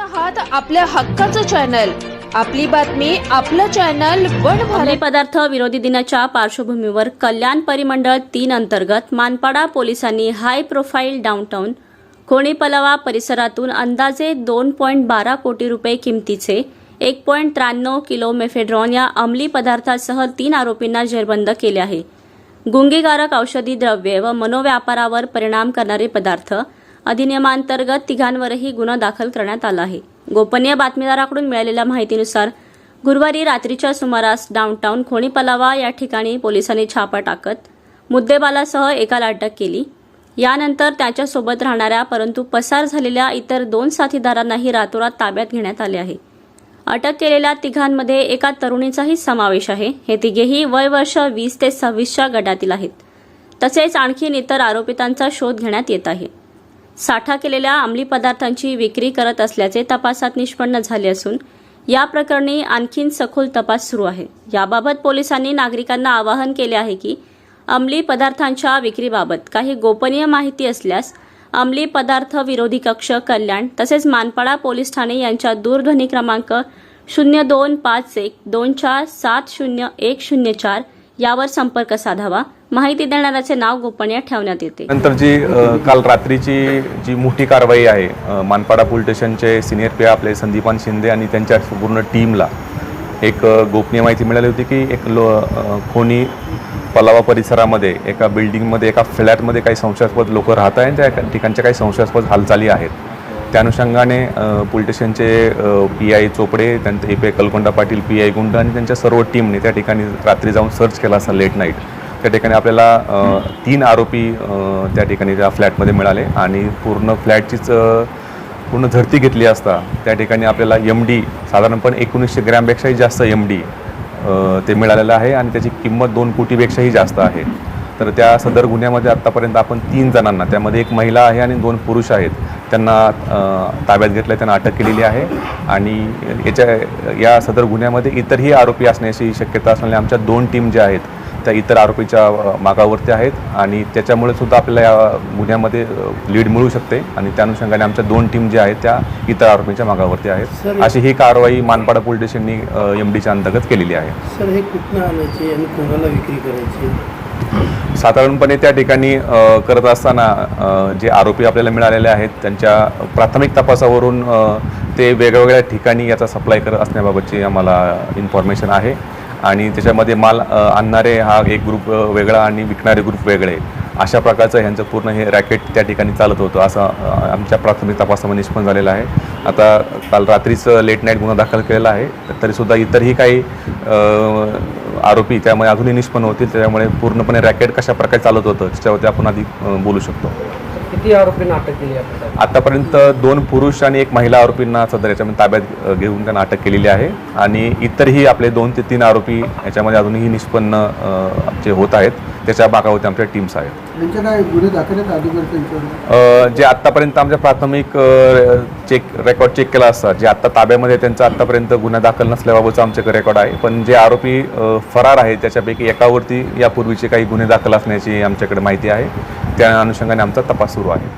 आहात आपल्या हक्काचं चॅनल. आपली बातमी आपलं चॅनल वन अंमली पदार्थ विरोधी दिनाच्या पार्श्वभूमीवर कल्याण परिमंडळ तीन अंतर्गत मानपाडा पोलिसांनी high profile downtown Khoni Pallava परिसरातून अंदाजे दोन पॉईंट बारा कोटी रुपये किमतीचे एक पॉईंट त्र्याण्णव किलो मेफेड्रॉन या अंमली पदार्थासह तीन आरोपींना जेरबंद केले आहे. गुंगीकारक औषधी द्रव्ये व मनोव्यापारावर परिणाम करणारे पदार्थ अधिनियमांतर्गत तिघांवरही गुन्हा दाखल करण्यात आला आहे. गोपनीय बातमीदाराकडून मिळालेल्या माहितीनुसार गुरुवारी रात्रीच्या सुमारास डाऊनटाऊन खोणी पलावा या ठिकाणी पोलिसांनी छापा टाकत मुद्देबालासह एकाला अटक केली. यानंतर त्याच्यासोबत राहणाऱ्या परंतु पसार झालेल्या इतर दोन साथीदारांनाही रातोरात ताब्यात घेण्यात आले आहे. अटक केलेल्या तिघांमध्ये एका तरुणीचाही समावेश आहे. हे तिघेही वय वर्ष वीस ते सव्वीसच्या गटातील आहेत. तसेच आणखीन इतर आरोपितांचा शोध घेण्यात येत आहे. साठा केलेल्या अंमली पदार्थांची विक्री करत असल्याचे तपासात निष्पन्न झाले असून या प्रकरणी आणखीन सखोल तपास सुरू आहे. याबाबत पोलिसांनी नागरिकांना आवाहन केले आहे की अंमली पदार्थांच्या विक्रीबाबत काही गोपनीय माहिती असल्यास अंमली पदार्थ विरोधी कक्ष कल्याण तसेच मानपाडा पोलीस ठाणे यांच्या दूरध्वनी क्रमांक शून्य दोन पाच एक दोन चार सात शून्य एक शून्य चार यावर संपर्क साधावा. माहिती देणाऱ्याचे नाव गोपनीय ठेवण्यात येते. नंतर जी अ, काल रात्रीची जी मोठी कारवाई आहे अ, मानपाडा पोलीस स्टेशनचे सिनियर पे आपले संदीपान शिंदे आणि त्यांच्या पूर्ण टीमला एक अ, गोपनीय माहिती मिळाली होती की एक लो अ, खोनी पलावा परिसरामध्ये एका बिल्डिंगमध्ये एका फ्लॅटमध्ये काही संशयास्पद लोक राहत आहेत त्या एका ठिकाणच्या काही संशयास्पद हालचाली आहेत. त्या अनुषंगाने अ, पोलीस स्टेशनचे पी आय चोपडे त्यांचे A P I Kalkonda Patil P I Gund आणि त्यांच्या सर्व टीमने त्या ठिकाणी रात्री जाऊन सर्च केला असा लेट नाईट. त्या ठिकाणी आपल्याला तीन आरोपी त्या ठिकाणी त्या फ्लॅटमध्ये मिळाले आणि पूर्ण फ्लॅटचीच पूर्ण झडती घेतली असता त्या ठिकाणी आपल्याला एम डी साधारणपणे एकोणीसशे ग्रॅमपेक्षाही जास्त एम डी ते मिळालेलं आहे आणि त्याची किंमत दोन कोटीपेक्षाही जास्त आहे. तर त्या सदर गुन्ह्यामध्ये आत्तापर्यंत आपण तीन जणांना त्यामध्ये एक महिला आहे आणि दोन पुरुष आहेत त्यांना ताब्यात घेतलं त्यांना अटक केलेली आहे आणि याच्या या सदर गुन्ह्यामध्ये इतरही आरोपी असण्याची शक्यता असलेल्या आमच्या दोन टीम ज्या आहेत त्या इतर आरोपीच्या मागावरती आहेत आणि त्याच्यामुळे सुद्धा आपल्याला या गुन्ह्यामध्ये लीड मिळू शकते आणि त्या अनुषंगाने आमच्या दोन टीम ज्या आहेत त्या इतर आरोपींच्या मागावरती आहेत. अशी ही कारवाई मानपाडा पोलीस स्टेशननी एम डीच्या अंतर्गत केलेली आहे. सर हे कुठनं आणायचे आणि कोणाला विक्री करायची? साधारणपणे त्या ठिकाणी करत असताना जे आरोपी आपल्याला मिळालेले आहेत त्यांच्या प्राथमिक तपासावरून ते वेगवेगळ्या ठिकाणी याचा सप्लाय करत असण्याबाबतची आम्हाला इन्फॉर्मेशन आहे. आणि त्याच्यामध्ये माल आणणारे हा एक ग्रुप वेगळा आणि विकणारे ग्रुप वेगळे. अशा प्रकारचं ह्यांचं पूर्ण हे रॅकेट त्या ठिकाणी चालत होतं असं आमच्या प्राथमिक तपासामध्ये निष्पन्न झालेलं आहे. आता काल रात्रीच लेट नाईट गुन्हा दाखल केलेला आहे तर तरीसुद्धा इतरही काही आरोपी त्यामुळे अजूनही निष्पन्न होतील त्याच्यामुळे पूर्णपणे रॅकेट कशा प्रकारे चालत होतं त्याच्यावरती आपण आधी बोलू शकतो. किती आरोपींना अटक केली आपण आतापर्यंत दोन पुरुष आणि एक महिला आरोपींना सदर याच्यामध्ये ताब्यात घेऊन त्यांना अटक केलेली आहे. आणि इतरही आपले दोन ते तीन आरोपी याच्यामध्ये अजूनही निष्पन्न आमचे होत आहेत. त्याच्या मागावरती आमच्या टीम्स आहेत. जे आत्तापर्यंत आमच्या प्राथमिक चेक रेकॉर्ड चेक केला असता जे आत्ता ताब्यामध्ये आहे, त्यांचा आत्तापर्यंत गुन्हा दाखल नसल्याबाबतचा आमच्याकडे रेकॉर्ड आहे. पण जे आरोपी फरार आहेत त्याच्यापैकी एकावरती यापूर्वीचे काही गुन्हे दाखल असण्याची आमच्याकडे माहिती आहे. त्या अनुषंगाने आमचा तपास सुरू आहे.